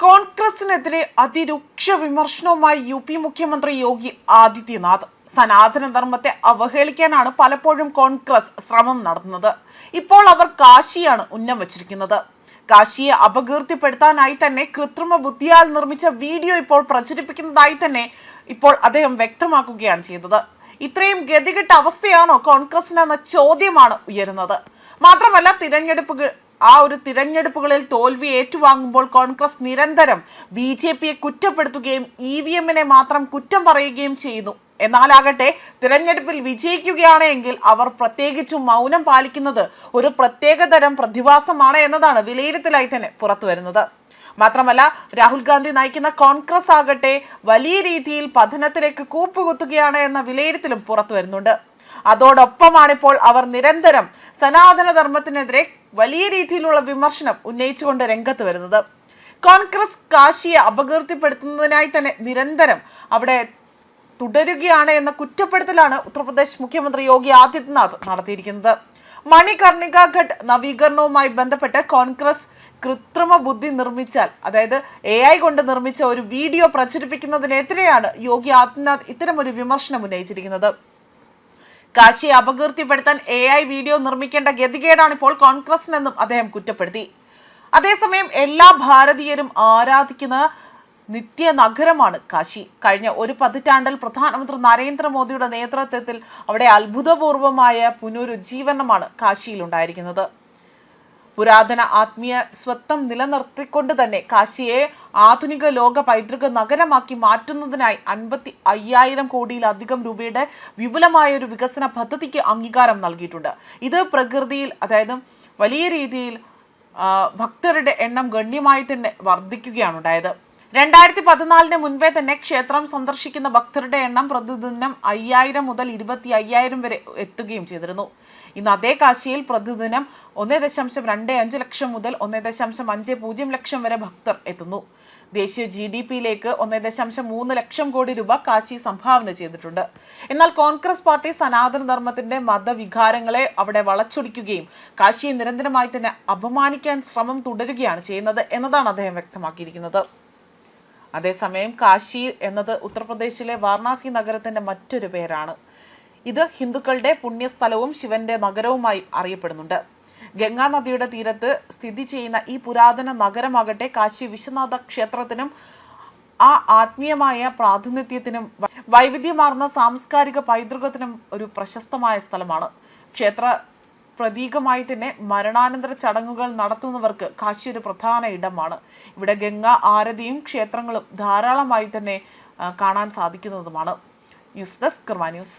കോൺഗ്രസിനെതിരെ അതിരൂക്ഷ വിമർശനവുമായി U P മുഖ്യമന്ത്രി യോഗി ആദിത്യനാഥ് സനാതന ധർമ്മത്തെ അവഹേളിക്കാനാണ് പലപ്പോഴും കോൺഗ്രസ് ശ്രമം നടത്തുന്നത്. ഇപ്പോൾ അവർ കാശിയാണ് ഉന്നം വച്ചിരിക്കുന്നത്. കാശിയെ അപകീർത്തിപ്പെടുത്താനായി തന്നെ കൃത്രിമ ബുദ്ധിയാൽ നിർമ്മിച്ച വീഡിയോ ഇപ്പോൾ പ്രചരിപ്പിക്കുന്നതായി തന്നെ ഇപ്പോൾ അദ്ദേഹം വ്യക്തമാക്കുകയാണ് ചെയ്തത്. ഇത്രയും ഗതികെട്ട അവസ്ഥയാണോ കോൺഗ്രസിനെന്ന ചോദ്യമാണ് ഉയരുന്നത്. മാത്രമല്ല തിരഞ്ഞെടുപ്പുകൾ ആ ഒരു തിരഞ്ഞെടുപ്പുകളിൽ തോൽവി ഏറ്റുവാങ്ങുമ്പോൾ കോൺഗ്രസ് നിരന്തരം ബി ജെ പിയെ കുറ്റപ്പെടുത്തുകയും ഇ വി എമ്മിനെ മാത്രം കുറ്റം പറയുകയും ചെയ്യുന്നു. എന്നാലാകട്ടെ തിരഞ്ഞെടുപ്പിൽ വിജയിക്കുകയാണ് എങ്കിൽ അവർ പ്രത്യേകിച്ചും മൗനം പാലിക്കുന്നത് ഒരു പ്രത്യേകതരം പ്രതിഭാസമാണ് എന്നതാണ് വിലയിരുത്തലായി തന്നെ പുറത്തു വരുന്നത്. മാത്രമല്ല രാഹുൽ ഗാന്ധി നയിക്കുന്ന കോൺഗ്രസ് ആകട്ടെ വലിയ രീതിയിൽ പതനത്തിലേക്ക് കൂപ്പുകുത്തുകയാണ് എന്ന വിലയിരുത്തലും പുറത്തു വരുന്നുണ്ട്. അതോടൊപ്പമാണിപ്പോൾ അവർ നിരന്തരം സനാതന ധർമ്മത്തിനെതിരെ വലിയ രീതിയിലുള്ള വിമർശനം ഉന്നയിച്ചുകൊണ്ട് രംഗത്ത് വരുന്നത്. കോൺഗ്രസ് കാശിയെ അപകീർത്തിപ്പെടുത്തുന്നതിനായി തന്നെ നിരന്തരം അവിടെ തുടരുകയാണ് എന്ന കുറ്റപ്പെടുത്തലാണ് ഉത്തർപ്രദേശ് മുഖ്യമന്ത്രി യോഗി ആദിത്യനാഥ് നടത്തിയിരിക്കുന്നത്. മണികർണിക ഘട്ട് നവീകരണവുമായി ബന്ധപ്പെട്ട് കോൺഗ്രസ് കൃത്രിമ ബുദ്ധി നിർമ്മിച്ചാൽ അതായത് എ ഐ കൊണ്ട് നിർമ്മിച്ച ഒരു വീഡിയോ പ്രചരിപ്പിക്കുന്നതിനെതിരെയാണ് യോഗി ആദിത്യനാഥ് ഇത്തരമൊരു വിമർശനം ഉന്നയിച്ചിരിക്കുന്നത്. കാശിയെ അപകീർത്തിപ്പെടുത്താൻ എ ഐ വീഡിയോ നിർമ്മിക്കേണ്ട ഗതികേടാണ് ഇപ്പോൾ കോൺഗ്രസിനെന്നും അദ്ദേഹം കുറ്റപ്പെടുത്തി. അതേസമയം എല്ലാ ഭാരതീയരും ആരാധിക്കുന്ന നിത്യ നഗരമാണ് കാശി. കഴിഞ്ഞ ഒരു പതിറ്റാണ്ടിൽ പ്രധാനമന്ത്രി നരേന്ദ്രമോദിയുടെ നേതൃത്വത്തിൽ അവിടെ അത്ഭുതപൂർവമായ പുനരുജ്ജീവനമാണ് കാശിയിലുണ്ടായിരിക്കുന്നത്. പുരാതന ആത്മീയ സ്വത്വം നിലനിർത്തിക്കൊണ്ട് തന്നെ കാശിയെ ആധുനിക ലോക പൈതൃക നഗരമാക്കി മാറ്റുന്നതിനായി അൻപത്തി അയ്യായിരം കോടിയിലധികം രൂപയുടെ വിപുലമായ ഒരു വികസന പദ്ധതിക്ക് അംഗീകാരം നൽകിയിട്ടുണ്ട്. ഇത് പ്രകൃതിയിൽ അതായത് വലിയ രീതിയിൽ ഭക്തരുടെ എണ്ണം ഗണ്യമായി തന്നെ വർദ്ധിക്കുകയാണ് ഉണ്ടായത്. രണ്ടായിരത്തി പതിനാലിന് മുൻപേ തന്നെ ക്ഷേത്രം സന്ദർശിക്കുന്ന ഭക്തരുടെ എണ്ണം പ്രതിദിനം അയ്യായിരം മുതൽ ഇരുപത്തി അയ്യായിരം വരെ എത്തുകയും ചെയ്തിരുന്നു. ഇന്ന് അതേ കാശിയിൽ പ്രതിദിനം ഒന്നേ ദശാംശം രണ്ട് അഞ്ച് ലക്ഷം മുതൽ ഒന്നേ ദശാംശം അഞ്ച് പൂജ്യം ലക്ഷം വരെ ഭക്തർ എത്തുന്നു. ദേശീയ ജി ഡി പിയിലേക്ക് ഒന്നേ ദശാംശം മൂന്ന് ലക്ഷം കോടി രൂപ കാശി സംഭാവന ചെയ്തിട്ടുണ്ട്. എന്നാൽ കോൺഗ്രസ് പാർട്ടി സനാതന ധർമ്മത്തിന്റെ മതവികാരങ്ങളെ അവിടെ വളച്ചൊടിക്കുകയും കാശിയെ നിരന്തരമായി തന്നെ അപമാനിക്കാൻ ശ്രമം തുടരുകയാണ് ചെയ്യുന്നത് എന്നതാണ് അദ്ദേഹം വ്യക്തമാക്കിയിരിക്കുന്നത്. അതേസമയം കാശി എന്നത് ഉത്തർപ്രദേശിലെ വാരണാസി നഗരത്തിന്റെ മറ്റൊരു പേരാണ്. ഇത് ഹിന്ദുക്കളുടെ പുണ്യസ്ഥലവും ശിവന്റെ നഗരവുമായി അറിയപ്പെടുന്നുണ്ട്. ഗംഗാ നദിയുടെ തീരത്ത് സ്ഥിതി ചെയ്യുന്ന ഈ പുരാതന നഗരമാകട്ടെ കാശി വിശ്വനാഥ ക്ഷേത്രത്തിനും ആ ആത്മീയമായ പ്രാതിനിധ്യത്തിനും വൈവിധ്യമാർന്ന സാംസ്കാരിക പൈതൃകത്തിനും ഒരു പ്രശസ്തമായ സ്ഥലമാണ്. ക്ഷേത്ര പ്രതീകമായി തന്നെ മരണാനന്തര ചടങ്ങുകൾ നടത്തുന്നവർക്ക് കാശി ഒരു പ്രധാന ഇടമാണ്. ഇവിടെ ഗംഗ ആരതിയും ക്ഷേത്രങ്ങളും ധാരാളമായി തന്നെ കാണാൻ സാധിക്കുന്നതുമാണ്. News desk news.